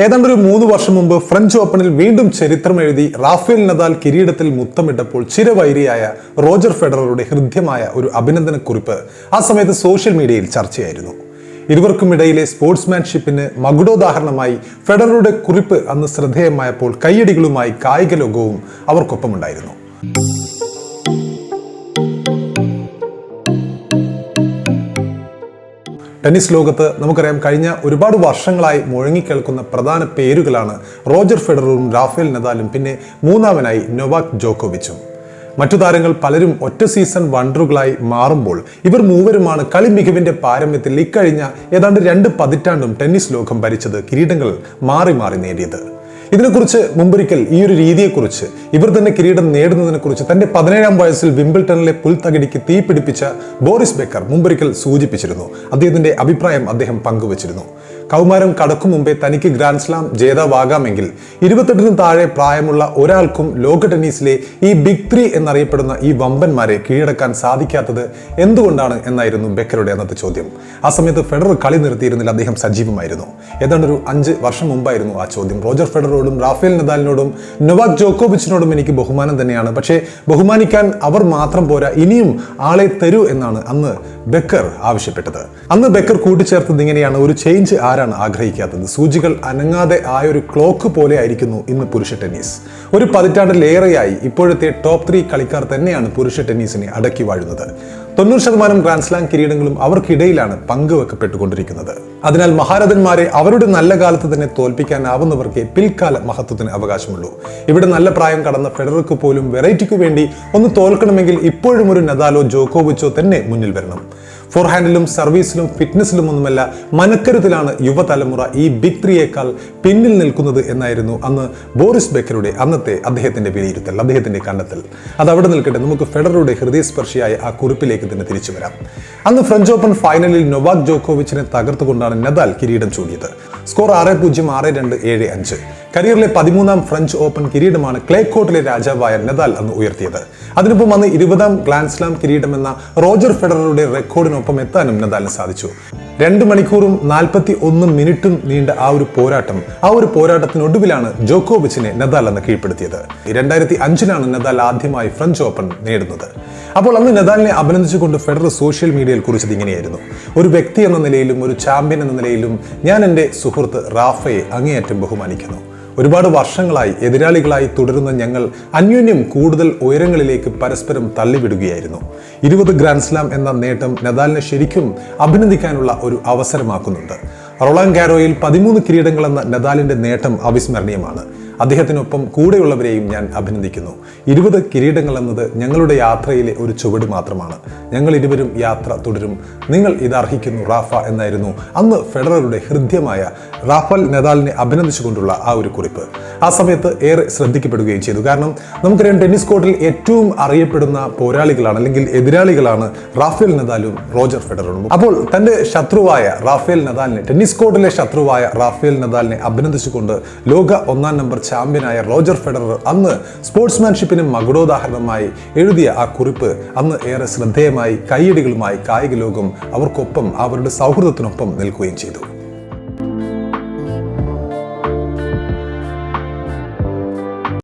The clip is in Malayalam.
ഏതാണ്ട് ഒരു മൂന്ന് വർഷം മുമ്പ് ഫ്രഞ്ച് ഓപ്പണിൽ വീണ്ടും ചരിത്രം എഴുതി റാഫേൽ നദാൽ കിരീടത്തിൽ മുത്തമിട്ടപ്പോൾ ചിരവൈരിയായ റോജർ ഫെഡററുടെ ഹൃദ്യമായ ഒരു അഭിനന്ദന കുറിപ്പ് ആ സമയത്ത് സോഷ്യൽ മീഡിയയിൽ ചർച്ചയായിരുന്നു. ഇരുവർക്കുമിടയിലെ സ്പോർട്സ്മാൻഷിപ്പിന് മകുടോദാഹരണമായി ഫെഡററുടെ കുറിപ്പ് അന്ന് ശ്രദ്ധേയമായപ്പോൾ കയ്യടികളുമായി കായിക ലോകവും അവർക്കൊപ്പമുണ്ടായിരുന്നു. ടെന്നീസ് ലോകത്ത് നമുക്കറിയാം കഴിഞ്ഞ ഒരുപാട് വർഷങ്ങളായി മുഴങ്ങിക്കേൾക്കുന്ന പ്രധാന പേരുകളാണ് റോജർ ഫെഡററും റാഫേൽ നദാലും പിന്നെ മൂന്നാമനായി നൊവാക് ജോക്കോവിച്ചും. മറ്റു താരങ്ങൾ പലരും ഒറ്റ സീസൺ വണ്ടറുകളായി മാറുമ്പോൾ ഇവർ മൂവരുമാണ് കളി മികവിന്റെ പാരമ്യത്തിൽ ഇക്കഴിഞ്ഞ ഏതാണ്ട് രണ്ട് പതിറ്റാണ്ടും ടെന്നീസ് ലോകം ഭരിച്ചത് കിരീടങ്ങൾ മാറി മാറി നേടിയത്. ഇതിനെക്കുറിച്ച് മുമ്പൊരിക്കൽ ഈ ഒരു രീതിയെക്കുറിച്ച് ഇവർ തന്നെ കിരീടം നേടുന്നതിനെക്കുറിച്ച് തന്റെ പതിനേഴാം വയസ്സിൽ വിംബിൾട്ടണിലെ പുൽത്തകിടിക്ക് തീ പിടിപ്പിച്ച ബോറിസ് ബെക്കർ മുമ്പൊരിക്കൽ സൂചിപ്പിച്ചിരുന്നു. അദ്ദേഹത്തിന്റെ അഭിപ്രായം അദ്ദേഹം പങ്കുവച്ചിരുന്നു. കൗമാരം കടക്കും മുമ്പേ തനിക്ക് ഗ്രാൻഡ് സ്ലാം ജേതാവാകാമെങ്കിൽ ഇരുപത്തെട്ടിന് താഴെ പ്രായമുള്ള ഒരാൾക്കും ലോക ടെന്നീസിലെ ഈ ബിഗ് ത്രീ എന്നറിയപ്പെടുന്ന ഈ വമ്പന്മാരെ കീഴടക്കാൻ സാധിക്കാത്തത് എന്തുകൊണ്ടാണ് എന്നായിരുന്നു ബെക്കറുടെ അന്നത്തെ ചോദ്യം. ആ സമയത്ത് ഫെഡറർ കളി നിർത്തിയിരുന്നില്ല അദ്ദേഹം സജീവമായിരുന്നു. ഏതാണ്ട് ഒരു അഞ്ച് വർഷം മുമ്പായിരുന്നു ആ ചോദ്യം. റോജർ ഫെഡറോടും റാഫേൽ നദാലിനോടും നൊവാക് ജോക്കോവിച്ചിനോടും എനിക്ക് ബഹുമാനം തന്നെയാണ്. പക്ഷേ ബഹുമാനിക്കാൻ അവർ മാത്രം പോരാ ഇനിയും ആളെ തരൂ എന്നാണ് അന്ന് ബെക്കർ ആവശ്യപ്പെട്ടത്. അന്ന് ബെക്കർ കൂട്ടിച്ചേർത്തത് ഇങ്ങനെയാണ്. ഒരു ചേഞ്ച് ആരാണ് ആഗ്രഹിക്കാത്തത്? സൂചികൾ അനങ്ങാതെ ആയ ഒരു ക്ലോക്ക് പോലെ ആയിരിക്കുന്നു ഇന്ന് പുരുഷ ടെന്നീസ്. ഒരു പതിറ്റാണ്ടിലേറെയായി ഇപ്പോഴത്തെ ടോപ്പ് ത്രീ കളിക്കാർ തന്നെയാണ് പുരുഷ ടെന്നീസിനെ അടക്കി വാഴുന്നത്. തൊണ്ണൂറ് ശതമാനം ഗ്രാൻഡ്സ്ലാം കിരീടങ്ങളും അവർക്കിടയിലാണ് പങ്കുവെക്കപ്പെട്ടുകൊണ്ടിരിക്കുന്നത്. അതിനാൽ മഹാരഥന്മാരെ അവരുടെ നല്ല കാലത്ത് തന്നെ തോൽപ്പിക്കാനാവുന്നവർക്ക് പിൽക്കാല മഹത്വത്തിന് അവകാശമുള്ളൂ. ഇവിടെ നല്ല പ്രായം കടന്ന ഫെഡറർക്ക് പോലും വെറൈറ്റിക്കു വേണ്ടി ഒന്ന് തോൽക്കണമെങ്കിൽ ഇപ്പോഴും ഒരു നദാലോ ജോക്കോവിച്ചോ തന്നെ മുന്നിൽ വരണം. ഫോർ ഹാൻഡിലും സർവീസിലും ഫിറ്റ്നസിലും ഒന്നുമല്ല മനക്കരുത്തിലാണ് യുവതലമുറ ഈ ബിഗ് ത്രീയേക്കാൾ പിന്നിൽ നിൽക്കുന്നത് എന്നായിരുന്നു അന്ന് ബോറിസ് ബെക്കറുടെ അന്നത്തെ അദ്ദേഹത്തിന്റെ വിലയിരുത്തൽ അദ്ദേഹത്തിന്റെ കണ്ടെത്തൽ. അത് അവിടെ നിൽക്കട്ടെ നമുക്ക് ഫെഡററുടെ ഹൃദയസ്പർശിയായ ആ കുറിപ്പിലേക്ക് തന്നെ തിരിച്ചു വരാം. അന്ന് ഫ്രഞ്ച് ഓപ്പൺ ഫൈനലിൽ നൊവാക് ജോക്കോവിച്ചിനെ തകർത്തുകൊണ്ടാണ് നദാൽ കിരീടം ചൂടിയത് സ്കോർ ആറ് പൂജ്യം ആറ് രണ്ട് ഏഴ് അഞ്ച്. കരിയറിലെ പതിമൂന്നാം ഫ്രഞ്ച് ഓപ്പൺ കിരീടമാണ് ക്ലേ കോർട്ടിലെ രാജാവായ നദാൽ അന്ന് ഉയർത്തിയത്. അതിനൊപ്പം അന്ന് ഇരുപതാം ഗ്രാൻഡ് സ്ലാം കിരീടം എന്ന റോജർ ഫെഡററുടെ റെക്കോർഡിനൊപ്പം എത്താനും നദാലിന് സാധിച്ചു. രണ്ട് മണിക്കൂറും നാൽപ്പത്തി ഒന്ന് മിനിറ്റും നീണ്ട ആ ഒരു പോരാട്ടം ആ ഒരു പോരാട്ടത്തിനൊടുവിലാണ് ജോക്കോവിച്ചിനെ നദാൽ അന്ന് കീഴ്പ്പെടുത്തിയത്. രണ്ടായിരത്തി അഞ്ചിലാണ് നദാൽ ആദ്യമായി ഫ്രഞ്ച് ഓപ്പൺ നേടുന്നത്. അപ്പോൾ അന്ന് നദാലിനെ അഭിനന്ദിച്ചുകൊണ്ട് ഫെഡറൽ സോഷ്യൽ മീഡിയയിൽ കുറിച്ചത് ഇങ്ങനെയായിരുന്നു. ഒരു വ്യക്തി എന്ന നിലയിലും ഒരു ചാമ്പ്യൻ എന്ന നിലയിലും ഞാൻ എന്റെ സുഹൃത്ത് റാഫയെ അങ്ങേയറ്റം ബഹുമാനിക്കുന്നു. ഒരുപാട് വർഷങ്ങളായി എതിരാളികളായി തുടരുന്ന ഞങ്ങൾ അന്യോന്യം കൂടുതൽ ഉയരങ്ങളിലേക്ക് പരസ്പരം തള്ളിവിടുകയായിരുന്നു. ഇരുപത് ഗ്രാൻഡ് സ്ലാം എന്ന നേട്ടം നദാലിനെ ശരിക്കും അഭിനന്ദിക്കാനുള്ള ഒരു അവസരമാക്കുന്നുണ്ട്. റൊളാൻ ഗാരോയിൽ പതിമൂന്ന് കിരീടങ്ങളെന്ന നദാലിന്റെ നേട്ടം അവിസ്മരണീയമാണ്. അദ്ദേഹത്തിനൊപ്പം കൂടെയുള്ളവരെയും ഞാൻ അഭിനന്ദിക്കുന്നു. ഇരുപത് കിരീടങ്ങൾ എന്നത് ഞങ്ങളുടെ യാത്രയിലെ ഒരു ചുവട് മാത്രമാണ്. ഞങ്ങൾ ഇരുവരും യാത്ര തുടരും. നിങ്ങൾ ഇത് അർഹിക്കുന്നു റാഫ എന്നായിരുന്നു അന്ന് ഫെഡററുടെ ഹൃദ്യമായ റാഫൽ നദാലിനെ അഭിനന്ദിച്ചുകൊണ്ടുള്ള ആ ഒരു കുറിപ്പ്. ആ സമയത്ത് ഏറെ ശ്രദ്ധിക്കപ്പെടുകയും ചെയ്തു. കാരണം നമുക്കറിയാം ടെന്നീസ് കോർട്ടിൽ ഏറ്റവും അറിയപ്പെടുന്ന പോരാളികളാണ് അല്ലെങ്കിൽ എതിരാളികളാണ് റാഫേൽ നദാലും റോജർ ഫെഡററും. അപ്പോൾ തന്റെ ശത്രുവായ റാഫേൽ നദാലിനെ ടെന്നീസ് കോർട്ടിലെ ശത്രുവായ റാഫേൽ നദാലിനെ അഭിനന്ദിച്ചുകൊണ്ട് ലോക ഒന്നാം നമ്പർ ചാമ്പ്യനായ റോജർ ഫെഡറർ അന്ന് സ്പോർട്സ്മാൻഷിപ്പിന് മകുടോദാഹരണമായി എഴുതിയ ആ കുറിപ്പ് അന്ന് ഏറെ ശ്രദ്ധേയമായി കൈയടികളുമായി കായിക ലോകം അവർക്കൊപ്പം അവരുടെ സൗഹൃദത്തിനൊപ്പം നിൽക്കുകയും ചെയ്തു.